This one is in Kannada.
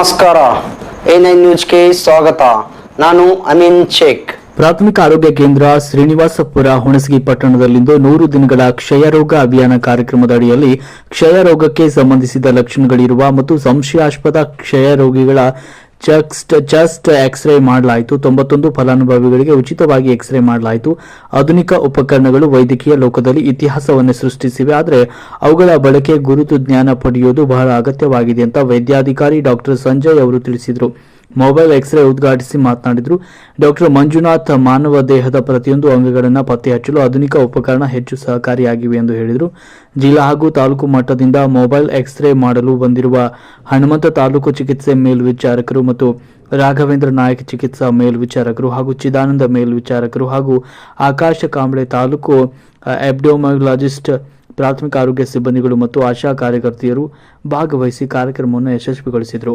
ನಮಸ್ಕಾರ. ಎ ನೈನ್ ನ್ಯೂಸ್ಗೆ ಸ್ವಾಗತ. ನಾನು ಅಮೀನ್ ಶೇಖ್. ಪ್ರಾಥಮಿಕ ಆರೋಗ್ಯ ಕೇಂದ್ರ ಶ್ರೀನಿವಾಸಪುರ, ಹುಣಸಗಿ ಪಟ್ಟಣದಲ್ಲಿಂದು ನೂರು ದಿನಗಳ ಕ್ಷಯರೋಗ ಅಭಿಯಾನ ಕಾರ್ಯಕ್ರಮದ ಅಡಿಯಲ್ಲಿ ಕ್ಷಯ ರೋಗಕ್ಕೆ ಸಂಬಂಧಿಸಿದ ಲಕ್ಷಣಗಳಿರುವ ಮತ್ತು ಸಂಶಯಾಸ್ಪದ ಕ್ಷಯ ಚೆಸ್ಟ್ ಎಕ್ಸ್ ಎಕ್ಸ್ರೇ ಮಾಡಲಾಯಿತು. ತೊಂಬತ್ತೊಂದು ಫಲಾನುಭವಿಗಳಿಗೆ ಉಚಿತವಾಗಿ ಎಕ್ಸ್ರೇ ಮಾಡಲಾಯಿತು. ಆಧುನಿಕ ಉಪಕರಣಗಳು ವೈದ್ಯಕೀಯ ಲೋಕದಲ್ಲಿ ಇತಿಹಾಸವನ್ನು ಸೃಷ್ಟಿಸಿವೆ. ಆದರೆ ಅವುಗಳ ಬಳಕೆ ಗುರುತು ಜ್ಞಾನ ಪಡೆಯುವುದು ಬಹಳ ಅಗತ್ಯವಾಗಿದೆ ಅಂತ ವೈದ್ಯಾಧಿಕಾರಿ ಡಾಕ್ಟರ್ ಸಂಜಯ್ ಅವರು ತಿಳಿಸಿದರು. ಮೊಬೈಲ್ ಎಕ್ಸ್ರೇ ಉದ್ಘಾಟಿಸಿ ಮಾತನಾಡಿದರು. ಡಾಕ್ಟರ್ ಮಂಜುನಾಥ್ ಮಾನವ ದೇಹದ ಪ್ರತಿಯೊಂದು ಅಂಗಗಳನ್ನು ಪತ್ತೆ ಹಚ್ಚಲು ಆಧುನಿಕ ಉಪಕರಣ ಹೆಚ್ಚು ಸಹಕಾರಿಯಾಗಿವೆ ಎಂದು ಹೇಳಿದರು. ಜಿಲ್ಲಾ ಹಾಗೂ ತಾಲೂಕು ಮಟ್ಟದಿಂದ ಮೊಬೈಲ್ ಎಕ್ಸ್ರೇ ಮಾಡಲು ಬಂದಿರುವ ಹನುಮಂತ ತಾಲೂಕು ಚಿಕಿತ್ಸೆ ಮೇಲ್ವಿಚಾರಕರು ಮತ್ತು ರಾಘವೇಂದ್ರ ನಾಯಕ್ ಚಿಕಿತ್ಸಾ ಮೇಲ್ವಿಚಾರಕರು ಹಾಗೂ ಚಿದಾನಂದ ಮೇಲ್ವಿಚಾರಕರು ಹಾಗೂ ಆಕಾಶ ಕಾಂಬಳೆ ತಾಲೂಕು ಎಬ್ಡೋಮಲಾಜಿಸ್ಟ್ ಪ್ರಾಥಮಿಕ ಆರೋಗ್ಯ ಸಿಬ್ಬಂದಿಗಳು ಮತ್ತು ಆಶಾ ಕಾರ್ಯಕರ್ತೆಯರು ಭಾಗವಹಿಸಿ ಕಾರ್ಯಕ್ರಮವನ್ನು ಯಶಸ್ವಿಗೊಳಿಸಿದರು.